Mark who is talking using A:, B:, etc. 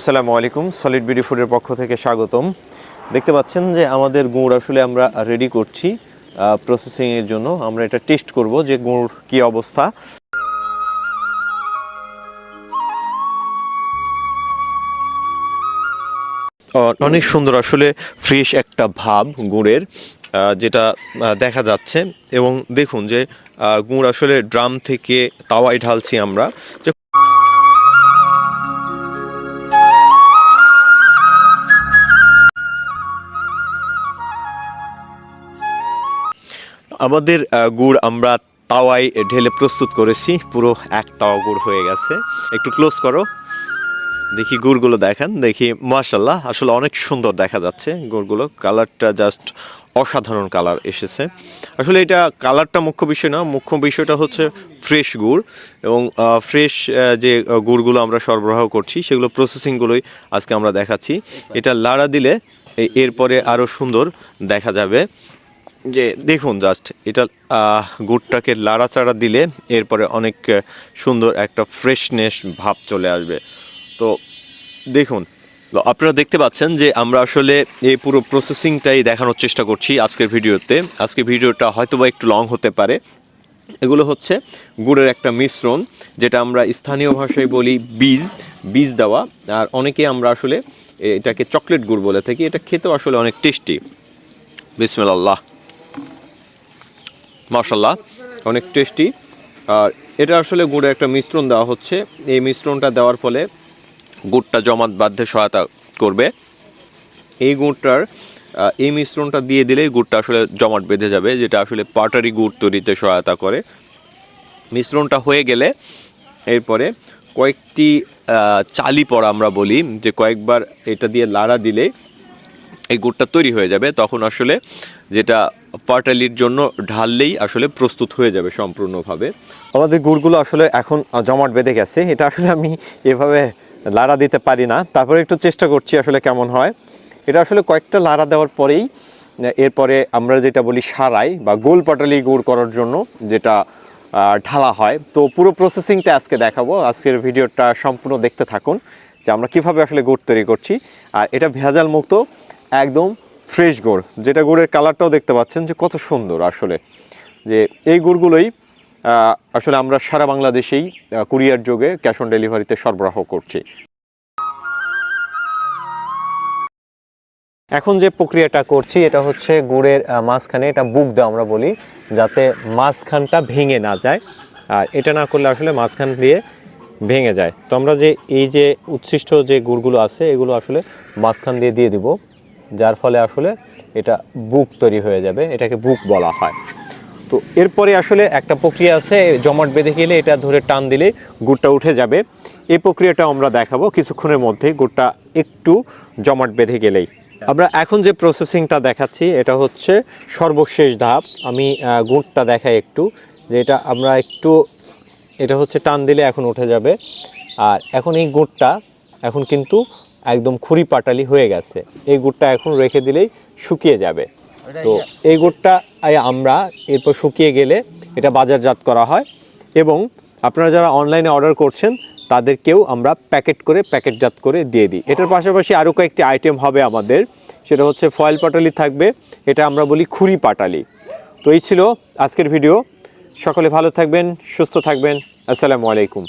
A: আসসালামু আলাইকুম। Solid BD ফুডের পক্ষ থেকে স্বাগতম। দেখতে পাচ্ছেন যে আমাদের গুড় আসলে আমরা রেডি করছি প্রসেসিংয়ের জন্য। আমরা এটা টেস্ট করব যে গুড় কি অবস্থা। অনেক সুন্দর আসলে ফ্রেশ একটা ভাব গুড়ের যেটা দেখা যাচ্ছে। এবং দেখুন যে গুড় আসলে ড্রাম থেকে তাওয়ায় ঢালছি আমরা। আমাদের গুড় আমরা তাওয়ায় ঢেলে প্রস্তুত করেছি। পুরো এক তাওয়া গুড় হয়ে গেছে। একটু ক্লোজ করো। দেখি গুড়গুলো দেখান। দেখি মাশাল্লাহ আসলে অনেক সুন্দর দেখা যাচ্ছে গুড়গুলো। কালারটা জাস্ট অসাধারণ কালার এসেছে। আসলে এটা কালারটা মুখ্য বিষয় না, মুখ্য বিষয়টা হচ্ছে ফ্রেশ গুড় এবং ফ্রেশ যে গুড়গুলো আমরা সরবরাহ করছি, সেগুলো প্রসেসিংগুলোই আজকে আমরা দেখাচ্ছি। এটা লাড়া দিলে এরপরে আরও সুন্দর দেখা যাবে। যে দেখুন জাস্ট এটা গুড়টাকে লাড়াচাড়া দিলে এরপরে অনেক সুন্দর একটা ফ্রেশনেস ভাব চলে আসবে। তো দেখুন আপনারা দেখতে পাচ্ছেন যে আমরা আসলে এই পুরো প্রসেসিংটাই দেখানোর চেষ্টা করছি আজকের ভিডিওতে। আজকের ভিডিওটা হয়তোবা একটু লং হতে পারে। এগুলো হচ্ছে গুড়ের একটা মিশ্রণ, যেটা আমরা স্থানীয় ভাষায় বলি বীজ বীজ দেওয়া। আর অনেকে আমরা আসলে এটাকে চকলেট গুড় বলে থাকি। এটা খেতেও আসলে অনেক টেস্টি বিসমিল্লাহ। মার্শাল্লাহ অনেক টেস্টি আর এটা আসলে গুড়ের একটা মিশ্রণ দেওয়া হচ্ছে। এই মিশ্রণটা দেওয়ার ফলে গুড়টা জমাট বাঁধতে সহায়তা করবে। এই গুড়টার এই মিশ্রণটা দিয়ে দিলেই গুড়টা আসলে জমাট বেঁধে যাবে, যেটা আসলে পাটারি গুড় তৈরিতে সহায়তা করে। মিশ্রণটা হয়ে গেলে এরপরে কয়েকটি চালি পড়া আমরা বলি, যে কয়েকবার এটা দিয়ে লাড়া দিলে এই গুড়টা তৈরি হয়ে যাবে। তখন আসলে যেটা পাটালির জন্য ঢাললেই আসলে প্রস্তুত হয়ে যাবে সম্পূর্ণভাবে। আমাদের গুড়গুলো আসলে এখন জমাট বেঁধে গেছে, এটা আসলে আমি এভাবে লাড়া দিতে পারি না। তারপরে একটু চেষ্টা করছি আসলে কেমন হয়। এটা আসলে কয়েকটা লাড়া দেওয়ার পরেই, এরপরে আমরা যেটা বলি সারাই বা গোল পাটালি গুড় করার জন্য যেটা ঢালা হয়। তো পুরো প্রসেসিংটা আজকে দেখাবো। আজকের ভিডিওটা সম্পূর্ণ দেখতে থাকুন যে আমরা কীভাবে আসলে গুড় তৈরি করছি। আর এটা ভেজাল মুক্ত একদম ফ্রেশ গুড়, যেটা গুড়ের কালারটাও দেখতে পাচ্ছেন যে কত সুন্দর আসলে। যে এই গুড়গুলোই আসলে আমরা সারা বাংলাদেশেই কুরিয়ার যোগে ক্যাশ অন ডেলিভারিতে সরবরাহ করছি। এখন যে প্রক্রিয়াটা করছি, এটা হচ্ছে গুড়ের মাঝখানে, এটা বুক দেওয়া আমরা বলি, যাতে মাঝখানটা ভেঙে না যায়। আর এটা না করলে আসলে মাঝখান দিয়ে ভেঙে যায়। তো আমরা যে, এই যে উচ্ছিষ্ট যে গুড়গুলো আছে, এগুলো আসলে মাঝখান দিয়ে দিয়ে দিব। যার ফলে আসলে এটা বুক তৈরি হয়ে যাবে, এটাকে বুক বলা হয়। তো এরপরে আসলে একটা প্রক্রিয়া আছে জমাট বেঁধে গেলে এটা ধরে টান দিলে গুড়টা উঠে যাবে। এই প্রক্রিয়াটা আমরা দেখাবো, কিছুক্ষণের মধ্যে গুড়টা একটু জমাট বেঁধে গেলেই। আমরা এখন যে প্রসেসিংটা দেখাচ্ছি, এটা হচ্ছে সর্বশেষ ধাপ। আমি গুড়টা দেখাই একটু, যে এটা আমরা একটু, এটা হচ্ছে টান দিলে এখন উঠে যাবে। আর এখন এই গুড়টা এখন কিন্তু একদম খুরি পাটালি হয়ে গেছে। এই গুড়টা এখন রেখে দিলেই শুকিয়ে যাবে। তো এই গুড়টা আমরা এরপর শুকিয়ে গেলে এটা বাজারজাত করা হয় এবং আপনারা যারা অনলাইনে অর্ডার করছেন তাদেরকেও আমরা প্যাকেট করে প্যাকেটজাত করে দিয়ে দিই। এটার পাশাপাশি আরও কয়েকটি আইটেম হবে আমাদের। সেটা হচ্ছে ফয়েল পাটালি থাকবে এটা আমরা বলি খুরি পাটালি। তো এই ছিল আজকের ভিডিও। সকলে ভালো থাকবেন সুস্থ থাকবেন। আসসালামু আলাইকুম।